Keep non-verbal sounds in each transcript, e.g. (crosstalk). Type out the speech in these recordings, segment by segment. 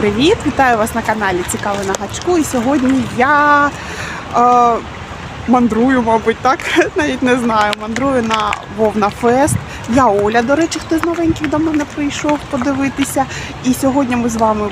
привіт! Вітаю вас на каналі Цікаве на гачку. І сьогодні я е, мандрую, мабуть, так, (laughs) навіть не знаю. Мандрую на Вовна Фест. Я Оля, до речі, хто з новеньких до мене прийшов подивитися. І сьогодні ми з вами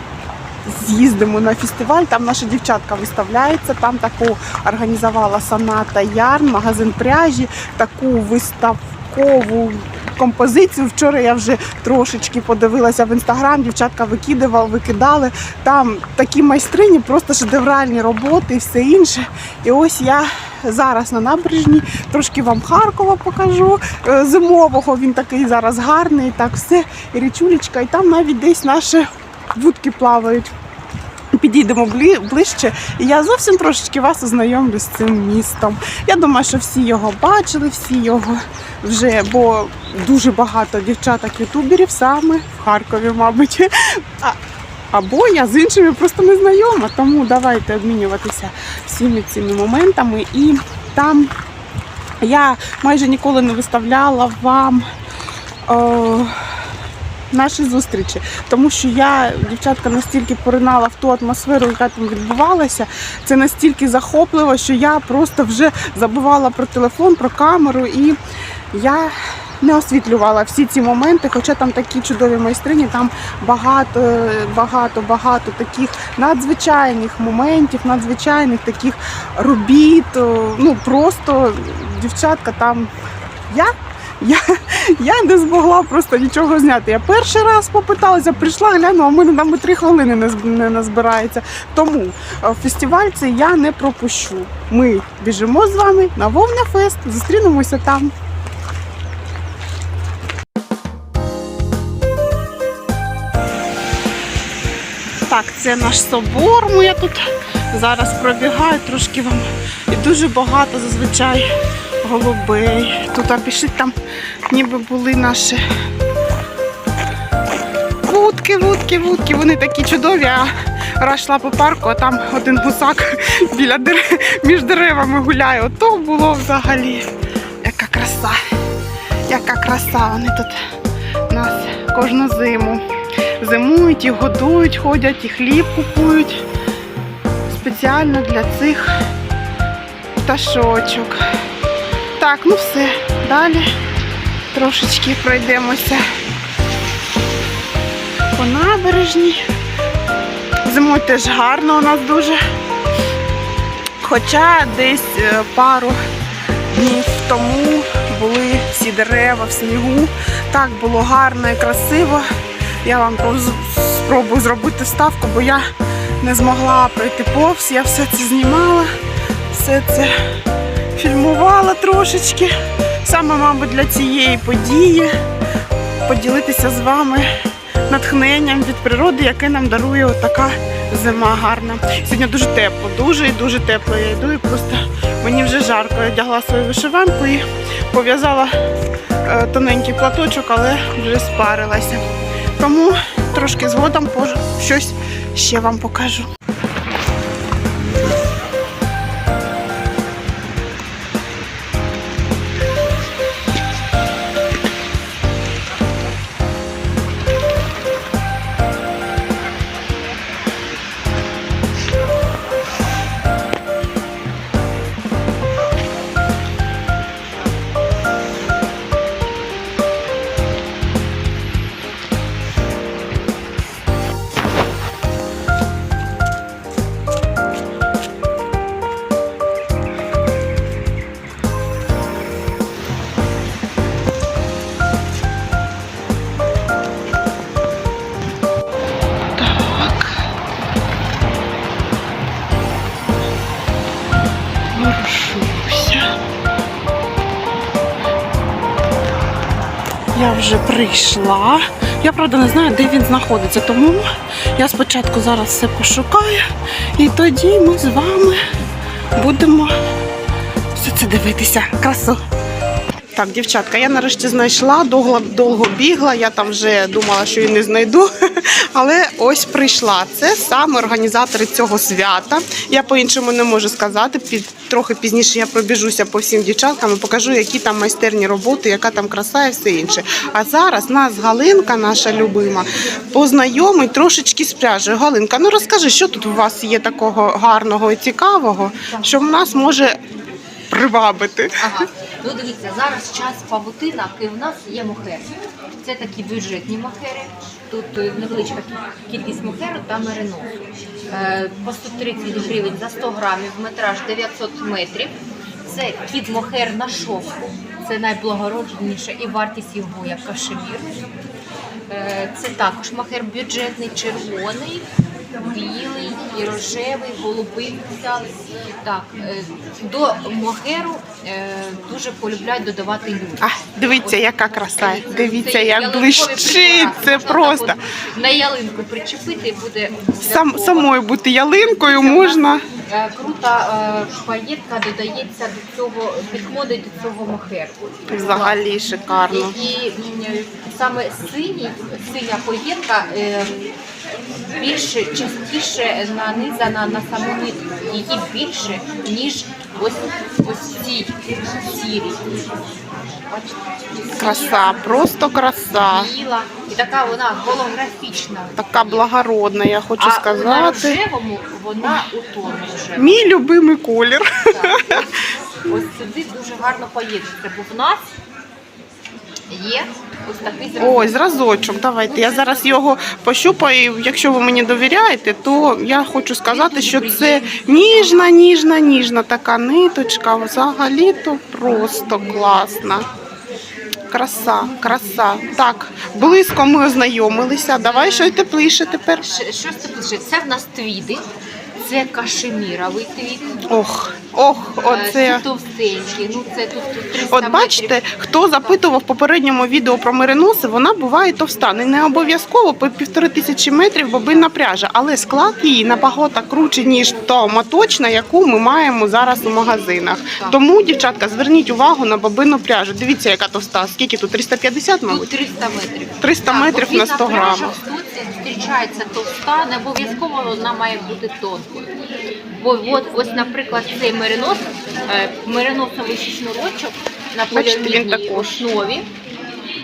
з'їздимо на фестиваль. Там наша дівчатка виставляється. Там таку організувала Саната Ярн, магазин пряжі, таку виставкову. Композицію вчора я вже трошечки подивилася в інстаграм. Дівчатка викидували, викидали. Там такі майстрині, просто шедевральні роботи і все інше. І ось я зараз на набережній, трошки вам Харкова покажу. е, Зимового він такий зараз гарний, так все, і річулечка, і там навіть десь наші вудки плавають. Підійдемо ближче, і я зовсім трошечки вас ознайомлю з цим містом. Я думаю, що всі його бачили, всі його вже, бо дуже багато дівчаток-ютуберів саме в Харкові, мабуть. Або я з іншими просто не знайома, тому давайте обмінюватися всіми цими моментами. І там я майже ніколи не виставляла вам. О, наші зустрічі, тому що я, дівчатка, настільки поринала в ту атмосферу, яка там відбувалася. Це настільки захопливо, що я просто вже забувала про телефон, про камеру, і я не освітлювала всі ці моменти, хоча там такі чудові майстрині, там багато, багато, багато таких надзвичайних моментів, надзвичайних таких робіт. Ну просто дівчатка там. Я я, я не змогла просто нічого зняти. Я перший раз попиталася, прийшла, глянула, а в мене там три хвилини не, не назбирається. Тому е, фестиваль цей я не пропущу. Ми біжимо з вами на Вовна Фест, зустрінемося там. Так, це наш собор. Ми я тут зараз пробігаю трошки вам. І дуже багато зазвичай голубей. Тут а пішли там, ніби були наші вудки, вудки, вудки. Вони такі чудові. А раз йшла по парку, а там один гусак (laughs) біля дерев, між деревами гуляє. Ото було взагалі. Яка краса. Яка краса. Вони тут нас кожну зиму зимують і годують, ходять, і хліб купують спеціально для цих пташочок. Так, ну все, далі трошечки пройдемося по набережній. Зимою теж гарно у нас дуже. Хоча десь е, пару днів тому були всі дерева в снігу. Так було гарно і красиво. Я вам спробую зробити вставку, бо я не змогла пройти повз. Я все це знімала, все це фільмувала трошечки. Саме, мабуть, для цієї події поділитися з вами натхненням від природи, яке нам дарує така зима гарна. Сьогодні дуже тепло, дуже і дуже тепло. Я йду і просто мені вже жарко. Я одягла свою вишиванку і пов'язала е, тоненький платочок, але вже спарилася. Тому трошки згодом щось ще вам покажу. Прийшла. Я правда не знаю, де він знаходиться, тому я спочатку зараз все пошукаю, і тоді ми з вами будемо все це дивитися. Красу. Так, дівчатка, я нарешті знайшла, довго, довго бігла, я там вже думала, що її не знайду, (laughs) але ось прийшла. Це саме організатори цього свята. Я по-іншому не можу сказати. Під, трохи пізніше я пробіжуся по всім дівчаткам і покажу, які там майстерні роботи, яка там краса і все інше. А зараз нас Галинка, наша любима, познайомить трошечки з. Галинка, ну розкажи, що тут у вас є такого гарного і цікавого, що в нас може привабити. Ага. Ну дивіться, зараз час павутинок і в нас є мохери. Це такі бюджетні мохери. Тут е, невеличка кількість мохеру та мериносу. Е, По 130 гривень за 100 грамів, метраж 900 метрів. Це кіт мохер на шовку. Це найблагородніше і вартість його як кашемір. Е, Це також махер бюджетний, червоний, білий, і рожевий, голубий взяли. Так, е, до мохеру е, дуже полюбляють додавати люди. А, дивіться, яка краса. Дивіться, Це як блищить. Це просто. на ялинку причепити буде Сам, самою бути ялинкою Це можна. е, Крута паєтка додається до цього, підходить до цього мохеру. Взагалі шикарно. І, і саме синій, синя поєдка більше частіше нанизана на саму нитку. Її більше, ніж ось ось цій сірій. Бачите? Краса, просто краса. Біла. І така вона голографічна. Така благородна, я хочу а на сказати. рожевому вона у вже. Мій любимий колір. Так, Ось, ось сюди дуже гарно поєднується, бо в нас є ось такий зразок. Ой, зразочок, давайте. Я зараз його пощупаю. Якщо ви мені довіряєте, то я хочу сказати, що це ніжна, ніжна, ніжна така ниточка. Взагалі-то просто класна. Краса, краса. Так, близько ми ознайомилися. Давай щось тепліше тепер. Щось це? Це в нас твіди, це кашеміровий твід, Ох, ох, е, оце. це ну це тут, тут 300 От бачите, метрів. хто запитував в попередньому відео про мериноси, вона буває товста. Не, не обов'язково по півтори тисячі метрів бобинна пряжа, але склад її набагато круче, ніж та моточна, яку ми маємо зараз у магазинах. Так. Тому, дівчатка, зверніть увагу на бобинну пряжу. Дивіться, яка товста. Скільки тут? 350, Тут мабуть? 300 метрів. 300 Так, метрів на бобінна 100 пряжа грамів. в зустрічається товста, не обов'язково вона має бути тонкою. Бо от, ось, наприклад, цей меринос, е, мериносовий шнурочок на поліамідній основі.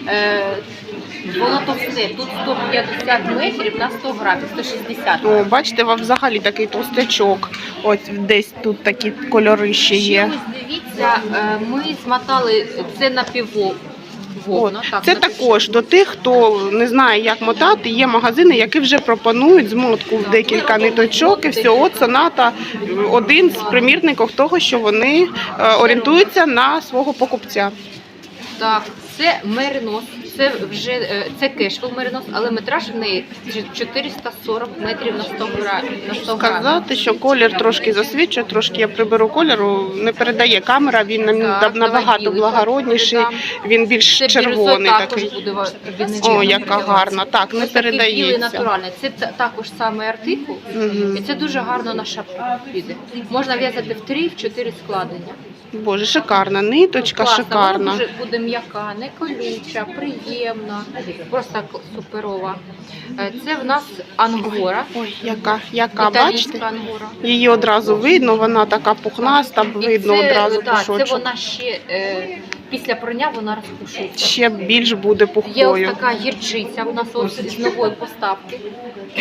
Е, Воно товсте, тут 150 метрів на 100 грамів, 160 О, бачите, вам взагалі такий толстячок. Ось десь тут такі кольори ще Ще є. ось дивіться, е, ми смотали це на От. Так, Це також до тих, хто не знає, як мотати. Є магазини, які вже пропонують змотку в декілька ниточок. І все, от соната один з примірників того, що вони е, орієнтуються на свого покупця. Так, це меринос, це вже е, це кешвел меринос, але метраж в неї 440 метрів на 100 грамів. На 100 грамів. Сказати, що колір трошки засвічує, трошки я приберу кольору, не передає камера. Він нам Так, набагато білий благородніший, він більш Це червоний бірюза також такий. буде ва- він не О, яка гарна. Так, не Ось такий білий передається. натуральний. Це та- також саме артикул. Мгм. І це дуже гарно на шапку піде. Можна в'язати в 3-4 складення. Боже, шикарна ниточка, Класна, шикарна. Вона дуже буде м'яка, не колюча, приємна, просто суперова. Е, Це в нас ангора. Ой, яка, яка, бачите? ангора. Її одразу видно, вона така пухнаста, видно І це, одразу Та, це вона ще е, після прання вона розпушується. Ще більш буде Є ось пухкою. така гірчиця, в нас ось з нової поставки.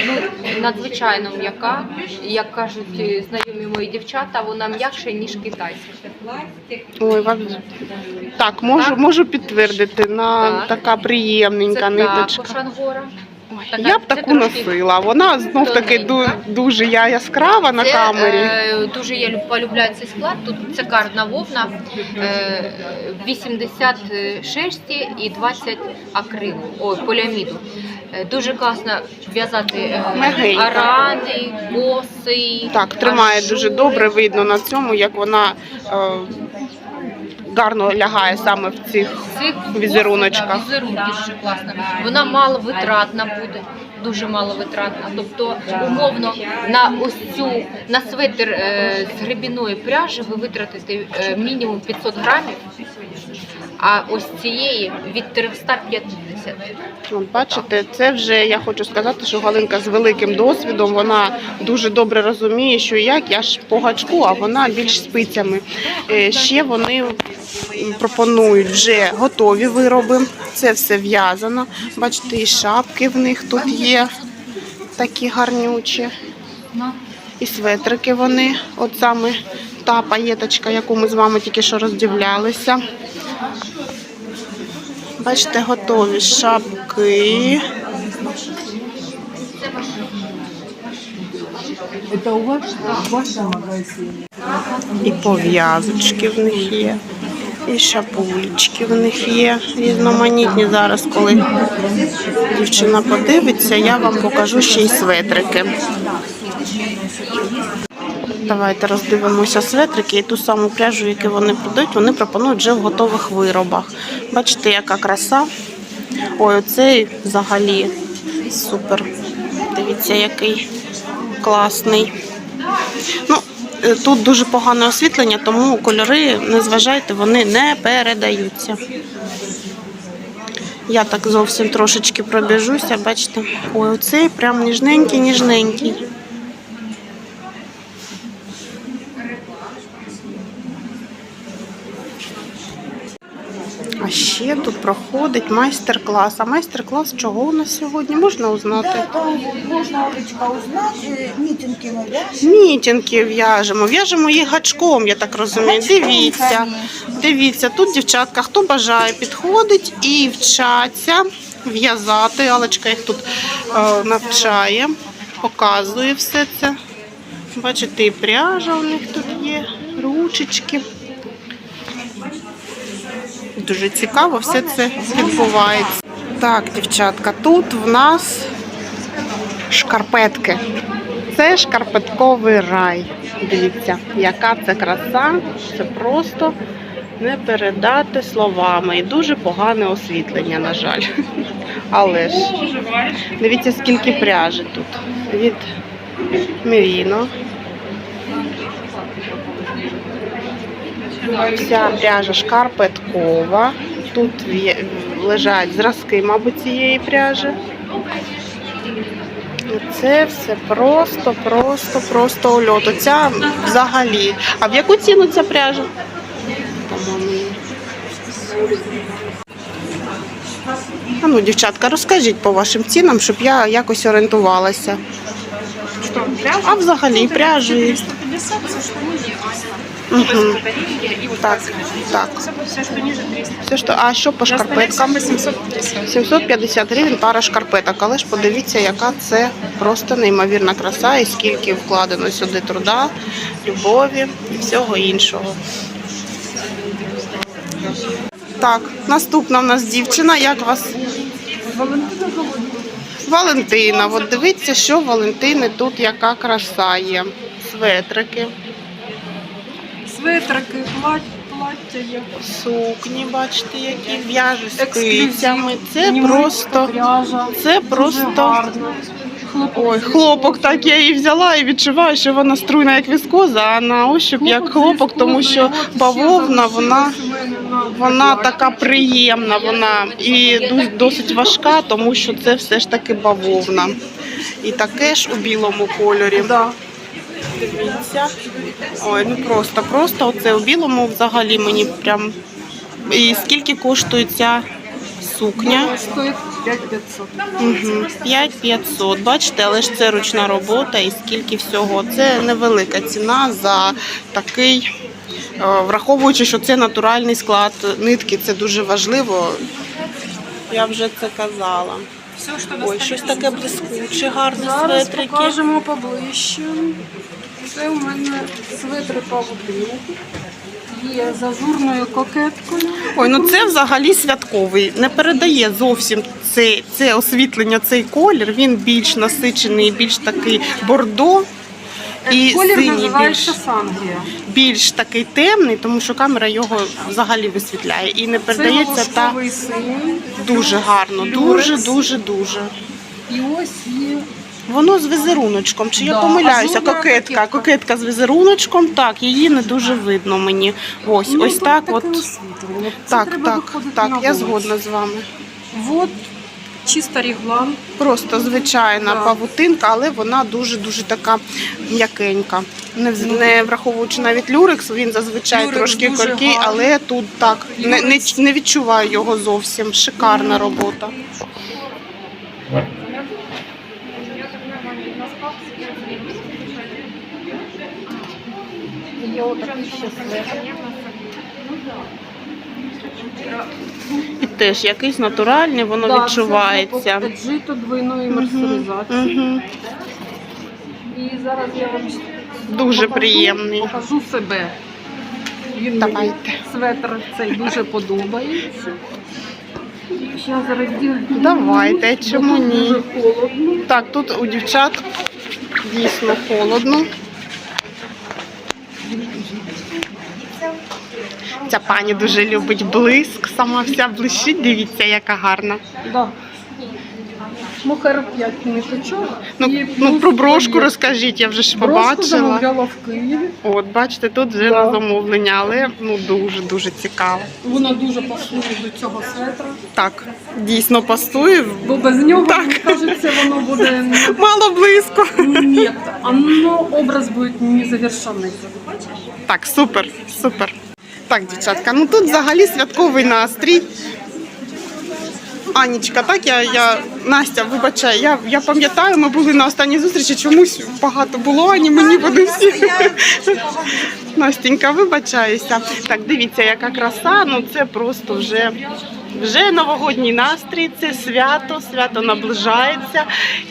Ну, надзвичайно м'яка. Як кажуть е, знайомі мої дівчата, вона м'якша, ніж китайська. Ой, вам... Так, можу, Так. можу підтвердити, на Так. така приємненька Це ниточка. також ангора. Ой, така- я б таку носила. Вона знов таки ду- дуже я яскрава на Це, камері. Е, дуже я люб- полюбляю цей склад. Тут це карна вовна, е, 80 шерсті і 20 акрилу, ой, поліаміду. Е, Дуже класно в'язати е, арани, коси. Так, тримає дуже добре. Видно на цьому, як вона е, гарно лягає саме в цих. Цих візеруночках. візерунки ще класно. Вона маловитратна буде. Дуже маловитратна. Тобто, умовно, на ось цю на свитер е, з грибіної пряжі ви витратите е, мінімум 500 грамів. А ось цієї від 350. От бачите, це вже я хочу сказати, що Галинка з великим досвідом. Вона дуже добре розуміє, що як я ж по гачку, а вона більш спицями. Е, Ще вони пропонують вже готові вироби. Це все в'язано. Бачите, і шапки в них тут є такі гарнючі. І светрики вони, от саме та паєточка, яку ми з вами тільки що роздивлялися. Бачите, готові шапки. У вас? І пов'язочки в них є, і шапулечки в них є. Різноманітні зараз, коли дівчина подивиться, я вам покажу ще й светрики. Давайте роздивимося светрики і ту саму пряжу, яку вони продають, вони пропонують вже в готових виробах. Бачите, яка краса. Ой, оцей взагалі супер. Дивіться, який класний. Ну, е, тут дуже погане освітлення, тому кольори, не зважайте, вони не передаються. Я так зовсім трошечки пробіжуся, бачите. Ой, оцей прям ніжненький, А ще тут проходить майстер-клас. А майстер-клас чого у нас сьогодні? Можна узнати? Да, там можно, Олечка, узнать. э, Митинги мы вяжем. Мітінки в'яжемо, в'яжемо їх гачком, я так розумію. Дивіться, дивіться, тут дівчатка, хто бажає, підходить і вчаться в'язати. Алечка їх тут е, навчає, показує все це. Бачите, і пряжа у них тут є, ручечки. Дуже цікаво, все це відбувається. Так, дівчатка, тут в нас шкарпетки. Це шкарпетковий рай. Дивіться, яка це краса. Це просто не передати словами. І дуже погане освітлення, на жаль. Але ж дивіться, скільки пряжі тут. Від Меріно. Вся пряжа шкарпеткова. Тут лежать зразки, мабуть, цієї пряжі. Це все просто, просто, просто ульот. Оця взагалі. А в яку ціну ця пряжа? А ну, дівчатка, розкажіть по вашим цінам, щоб я якось орієнтувалася. А взагалі пряжі. 150, все, что ниже, Угу. Так, так. Все, все, что 300. Що, а що по шкарпеткам? 850. 750 гривень пара шкарпеток, але ж подивіться, яка це просто неймовірна краса і скільки вкладено сюди труда, любові і всього іншого. Так, наступна в нас дівчина. Як вас? Валентина. Валентина. От дивіться, що Валентини тут яка краса є. Светрики, Светрики, плаття, плаття є. сукні, бачите, які в'яжуть з кицями. Це просто, пряжа. це просто. Хлопок Ой, хлопок, так я її взяла і відчуваю, що вона струйна як віскоза, а на ощуп як Хлопок тому що. Бавовна, вона, вона така приємна, вона і досить важка, тому що це все ж таки бавовна. І таке ж у білому кольорі. Да. Дивіться. Ой, ну просто, просто оце у білому взагалі мені прям. І скільки коштує ця сукня? Стоїть 5500. Угу. 5500. Бачите, але ж це ручна робота і скільки всього. Це невелика ціна за такий, е, враховуючи, що це натуральний склад нитки, це дуже важливо. Я вже це казала. Все, що Ой, щось таке блискуче, гарне Зараз светрики. покажемо поближче. Це у мене светри павутинки. Є з ажурною кокеткою. Ой, ну це взагалі святковий. Не передає зовсім це, це освітлення, цей колір. Він більш насичений, більш такий бордо. І Колір синій називається більш, Сангрія. більш такий темний, тому що камера його взагалі висвітляє. І не Це передається та синій. дуже гарно. Дуже, дуже, дуже. І ось є Воно з візеруночком. Чи я Да, помиляюся? Кокетка. кокетка. Кокетка з візеруночком. Так, її не дуже видно мені. Ось, Ну, ось так. От. освітлення. Це Так, треба так, виходити так, на я вулицю. згодна з вами. Вот чисто реглан. Просто звичайна Да. павутинка, але вона дуже-дуже така м'якенька. Не, вз- не враховуючи навіть люрекс, він зазвичай Люрекс трошки дуже гарний. але тут так не, не, не відчуваю його зовсім. Шикарна робота. Отакий ще светр. І теж якийсь натуральний, воно Да, відчувається. Це джито двойної мерсеризації. Угу. І зараз я вам Дуже покажу- приємний. Покажу себе. Він Давайте. мені светр цей дуже подобається. Зараз. Давайте, чому ні? Дуже холодно. Так, тут у дівчат дійсно холодно. Ця пані дуже любить блиск, сама вся блищить. Дивіться, яка гарна. Да. Мохер 5 ниточок. Ну, ну про брошку розкажіть, я вже ж Брошку побачила. замовляла в Києві. От, бачите, тут вже Да. на замовлення, але ну дуже дуже цікаво. Вона дуже пасує до цього светра. Так, дійсно пасує. Бо без нього, Так. мені кажеться, воно буде Мало близько. нет. Оно образ буде незавершенний. Так, супер, супер. Так, дівчатка, ну тут взагалі святковий настрій. Анічка, так я, я Настя, вибачай, я, я пам'ятаю, ми були на останній зустрічі, чомусь багато було, ані мені вони всі. Настенька, вибачаюся. Так, дивіться, яка краса, ну це просто вже. Вже новогодній настрій, це свято, свято наближається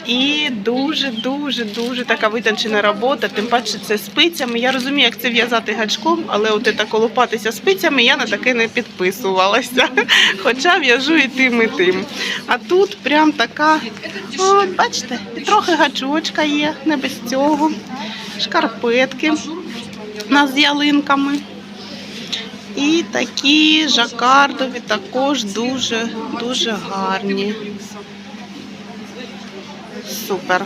і дуже, дуже, така витончена робота. Тим паче це спицями. Я розумію, як це в'язати гачком, але от це колупатися спицями я на таке не підписувалася. (laughs) Хоча в'яжу і тим, і тим. А тут прям така, от, бачите, трохи гачочка є, не без цього. Шкарпетки у нас з ялинками. І такі жакардові також дуже дуже гарні. Супер.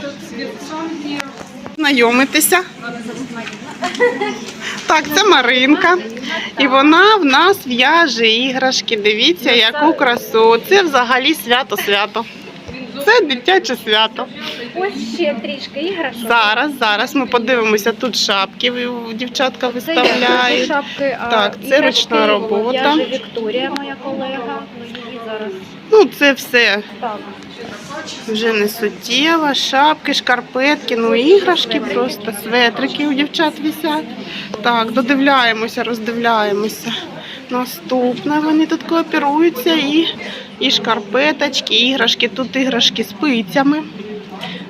Знайомитися. Так, це Маринка. І вона в нас в'яже іграшки. Дивіться, яку красу. Це взагалі свято-свято. Це дитяче свято. Ось ще трішки іграшок. Зараз, зараз ми подивимося. Тут шапки дівчатка Це виставляють. я шапки, а Так, це ручна робота. в'яже Вікторія, моя колега. Ну, зараз Ну, це все так. вже не суттєво. Шапки, шкарпетки, ну іграшки просто, светрики у дівчат висять. Так, додивляємося, роздивляємося. Наступне вони тут кооперуються і, і шкарпеточки, і іграшки. Тут іграшки з пицями.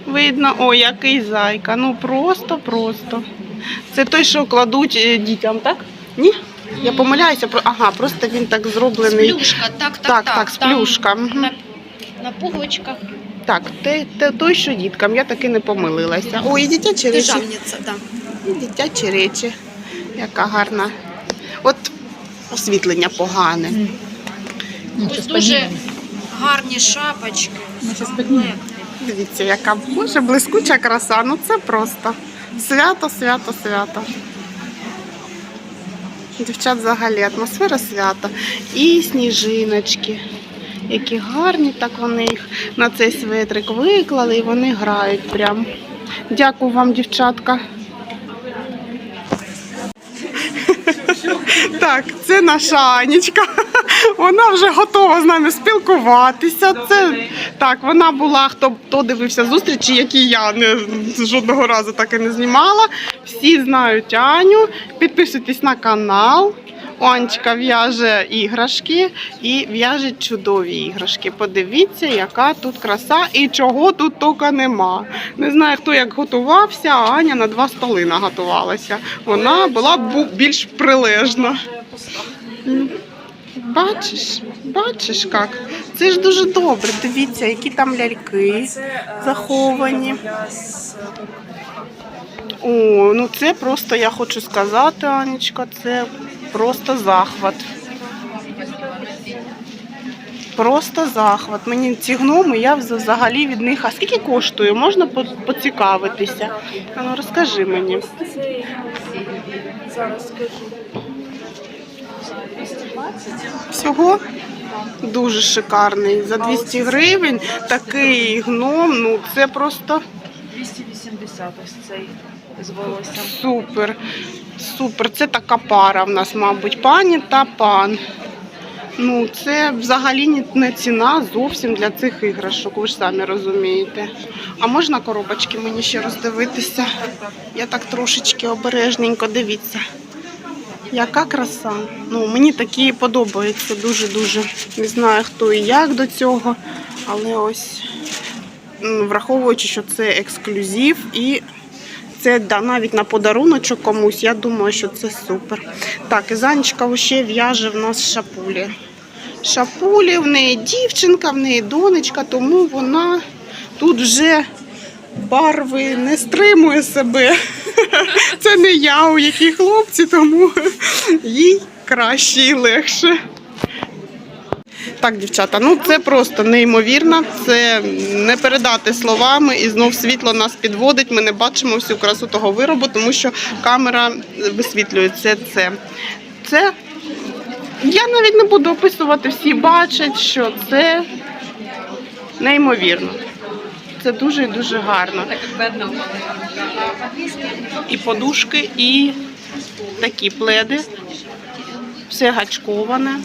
Видно, о, який зайка. Ну просто, просто. Це той, що кладуть е, дітям, так? Ні? Я помиляюся, ага, просто він так зроблений. Плюшка, так, так, Так, так. так, з Там плюшка. На, на пуговичках. Так, те, те, той, що діткам, я таки не помилилася. Ой, і дитячі речі. Державниця, да. І дитячі речі. Яка гарна. От освітлення погане. Ось дуже гарні шапочки. Дивіться, яка боже, блискуча краса. Ну це просто свято, свято, свято. Дівчат взагалі атмосфера свята. І сніжиночки. Які гарні, так вони їх на цей светрик виклали і вони грають прям. Дякую вам, дівчатка. Так, це наша Анічка. Вона вже готова з нами спілкуватися. Це так, вона була, хто, хто дивився зустрічі, які я не жодного разу так і не знімала. Всі знають Аню. Підписуйтесь на канал. Анечка в'яже іграшки і в'яже чудові іграшки. Подивіться, яка тут краса і чого тут тільки нема. Не знаю, хто як готувався, а Аня на два столи наготувалася. Вона була більш прилежна. Бачиш, бачиш як? Це ж дуже добре. Дивіться, які там ляльки заховані. О, ну це просто я хочу сказати, Анечка, це просто захват. Просто захват. Мені ці гноми, я взагалі від них. А скільки коштує? Можна поцікавитися? Ну розкажи мені. Зараз скажу. Всього дуже шикарний. За 200 гривень такий гном, ну це просто 280 ось цей з волоссям. супер. Супер. Це така пара в нас, мабуть, пані та пан. Ну, це взагалі не ціна зовсім для цих іграшок, ви ж самі розумієте. А можна коробочки мені ще роздивитися? Я так трошечки обережненько дивіться. Яка краса. Ну, мені такі подобаються дуже-дуже. Не знаю, хто і як до цього, але ось враховуючи, що це ексклюзив і це навіть на подаруночок комусь, я думаю, що це супер. Так, і Занечка ще в'яже в нас шапулі. Шапулі, в неї дівчинка, в неї донечка, тому вона тут вже барви не стримує себе. Це не я, у якій хлопці, тому їй краще і легше. Так, дівчата, ну це просто неймовірно. Це не передати словами, і знов світло нас підводить. Ми не бачимо всю красу того виробу, тому що камера висвітлює це. Це, це я навіть не буду описувати, всі бачать, що це неймовірно. Це дуже і дуже гарно. І подушки, і такі пледи. Все гачковане.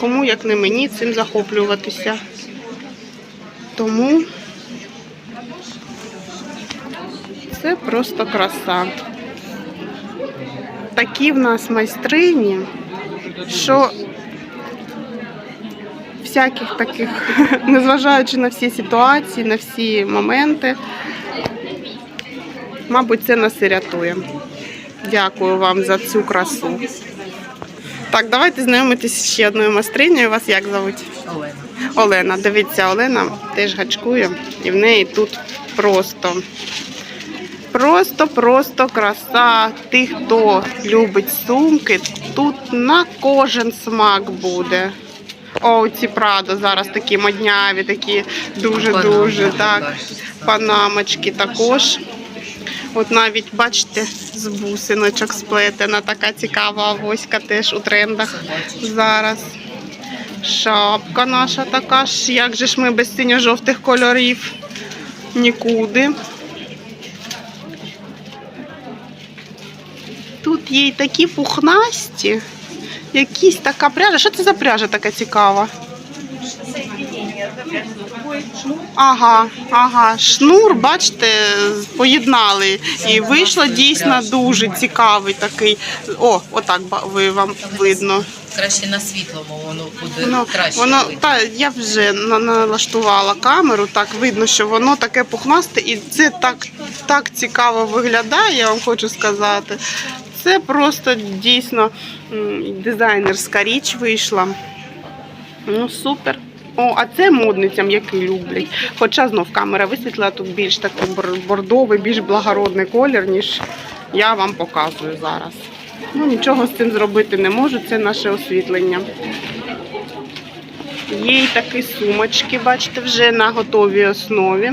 Кому, як не мені, цим захоплюватися. Тому це просто краса. Такі в нас майстрині, що всяких таких, (laughs) незважаючи на всі ситуації, на всі моменти, мабуть, це нас і рятує. Дякую вам за цю красу. Так, давайте знайомитись з ще одною майстринею. Вас як зовуть? Олена. Олена, дивіться, Олена теж гачкує, і в неї тут просто. Просто, просто краса. Тих, хто любить сумки, тут на кожен смак буде. О, ці Прадо зараз такі модняві, такі дуже-дуже так. Панамочки також. От навіть бачите, з бусиночок сплетена, така цікава авоська теж у трендах зараз. Шапка наша така ж, як же ж ми без синьо-жовтих кольорів? Нікуди. Тут є й такі пухнасті, якісь така пряжа. Що це за пряжа така цікава? Ага, ага, шнур, бачите, поєднали. І вийшло дійсно дуже цікавий такий. О, отак ви вам видно. Краще на світлому, воно буде Ну, краще. воно та я вже налаштувала камеру. Так видно, що воно таке пухнасте, і це так, так цікаво виглядає. Я вам хочу сказати. Це просто дійсно дизайнерська річ вийшла. Ну супер. О, а це модницям, які люблять. Хоча знов камера висвітлила тут більш такий бордовий, більш благородний колір, ніж я вам показую зараз. Ну нічого з цим зробити не можу, це наше освітлення. Є й такі сумочки, бачите, вже на готовій основі.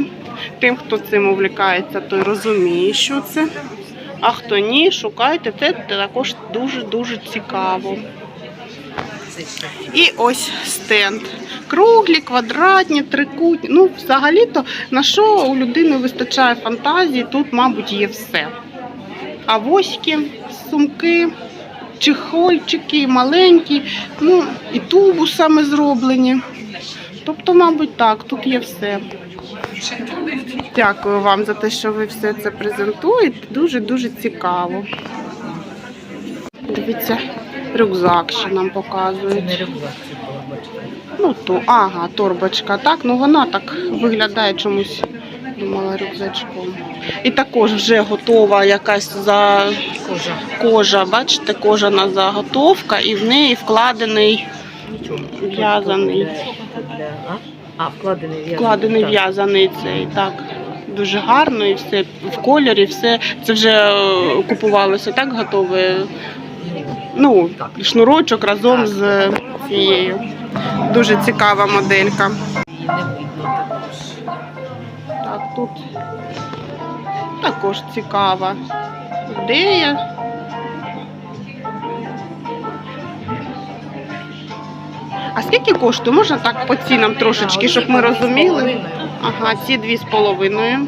Тим, хто цим увлікається, той розуміє, що це. А хто ні, шукайте, це також дуже-дуже цікаво. І ось стенд. Круглі, квадратні, трикутні. Ну, взагалі-то на що у людини вистачає фантазії, тут, мабуть, є все. Авоськи, сумки, чехольчики, маленькі, ну і тубусами зроблені. Тобто, мабуть, так, тут є все. Дякую вам за те, що ви все це презентуєте. Дуже-дуже цікаво. Дивіться, рюкзак ще нам показують. Це не рюкзак, це торбочка. Ну, то, ага, торбочка, так, ну вона так виглядає чомусь, думала, рюкзачком. І також вже готова якась за Кожа. кожа, бачите, кожана заготовка, і в неї вкладений в'язаний. А? вкладений в'язаний. вкладений в'язаний цей, так. Дуже гарно і все в кольорі, все це вже е, купувалося так готове. Ну, шнурочок разом з цією. Дуже цікава моделька. Так, тут також цікава ідея. А скільки коштує? Можна так по цінам трошечки, щоб ми розуміли? Ага, ці дві з половиною.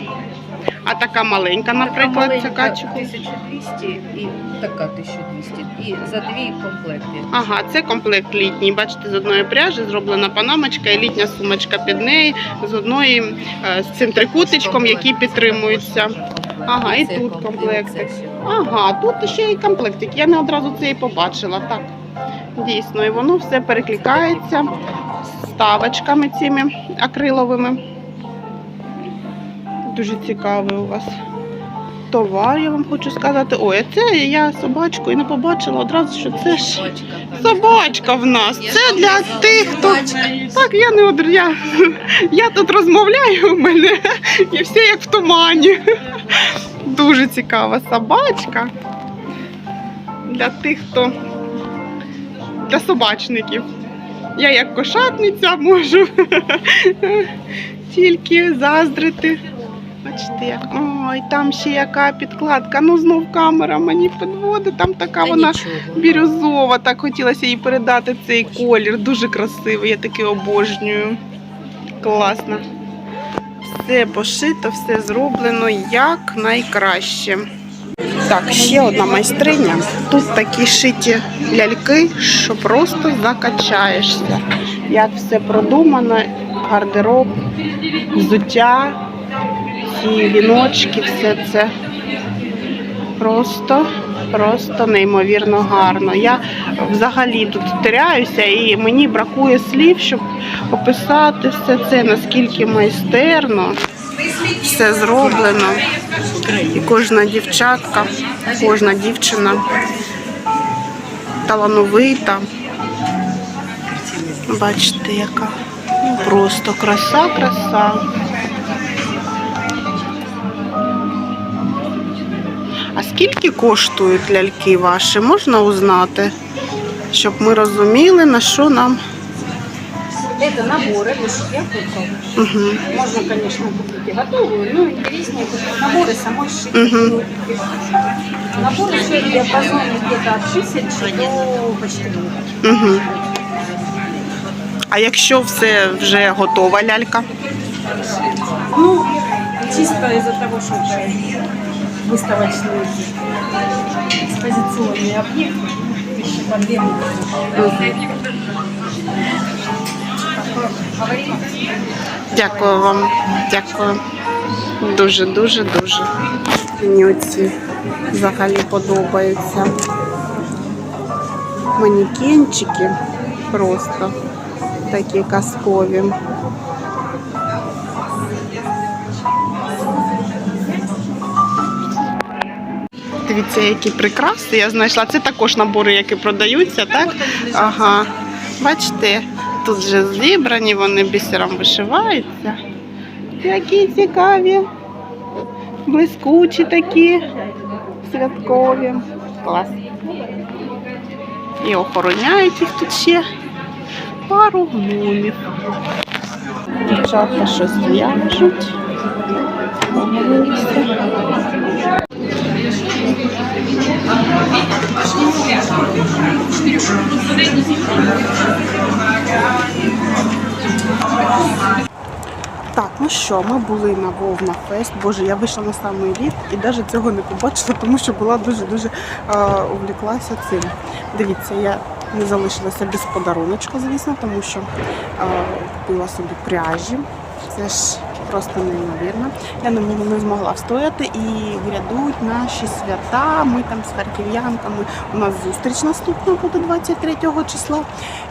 А така маленька, наприклад, ця качка. 1200 і така 1200. І за дві комплекти. Ага, це комплект літній. Бачите, з одної пряжі зроблена панамочка і літня сумочка під неї з одної е, з цим трикутичком, який підтримується. Ага, і тут комплект, комплектик. це ще. Ага, тут ще і комплектик. Я не одразу це і побачила. Так, дійсно, і воно все перекликається з ставочками цими акриловими. Дуже цікавий у вас товар, я вам хочу сказати. Ой, це я собачку і не побачила одразу, що це ж Собачка, собачка в нас. Це для тих, хто. Так, я не одр... я, я тут розмовляю у мене і все як в тумані. Дуже цікава собачка. Для тих, хто для собачників. Я як кошатниця можу (laughs) тільки заздрити. Бачите, як. Ой, там ще яка підкладка. Ну знов камера мені підводить. Там така Та вона нічого. бірюзова. Так хотілося їй передати цей колір. Дуже красивий, я таки обожнюю. Класно. Все пошито, все зроблено як найкраще. Так, ще одна майстриня. Тут такі шиті ляльки, що просто закачаєшся. Як все продумано, гардероб, взуття, ці віночки, все це просто, просто неймовірно гарно. Я взагалі тут теряюся і мені бракує слів, щоб описати все це, наскільки майстерно все зроблено. І кожна дівчатка, кожна дівчина талановита. Бачите, яка просто краса, краса. А скільки коштують ляльки ваші? Можна узнати? Щоб ми розуміли, на що нам. Это наборы, вышивки, кукол. Угу. Можно, конечно, купить и готовую, но интереснее купить наборы самой шить. Мгм. Наборы стоят в диапазоне где-то от 1000 до почти двух. Угу. А якщо все вже готова лялька? Ну, чисто из-за того, что это выставочный экспозиционный объект, еще по две Дякую вам. Дякую. Дуже, дуже, дуже. Мені оці взагалі подобаються. Манікенчики просто такі казкові. Дивіться, які прикраси я знайшла. Це також набори, які продаються, так? Ага. Бачите, тут вже зібрані, вони бісером вишиваються. Які цікаві, блискучі такі, святкові. Клас. І охороняють їх тут ще пару гномів. Дівчатка щось в'яжуть. Так, ну що, ми були на Вовна Фест. Боже, я вийшла на самий літ і навіть цього не побачила, тому що була дуже-дуже увліклася цим. Дивіться, я не залишилася без подаруночка, звісно, тому що купила собі пряжі. Це ж просто неймовірно. Я не, змогла встояти і грядуть наші свята. Ми там з харків'янками. У нас зустріч наступна буде 23 числа.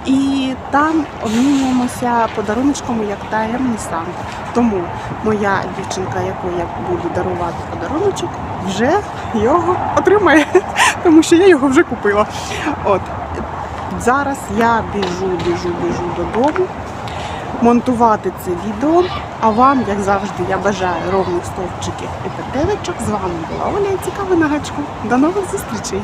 І там обмінюємося подаруночками як таємний Санта. Тому моя дівчинка, яку я буду дарувати подаруночок, вже його отримає, (laughs) тому що я його вже купила. От зараз я біжу, біжу, біжу додому. Монтувати це відео. А вам, як завжди, я бажаю ровних стовпчиків і петелечок. З вами була Оля і цікава на гачку. До нових зустрічей!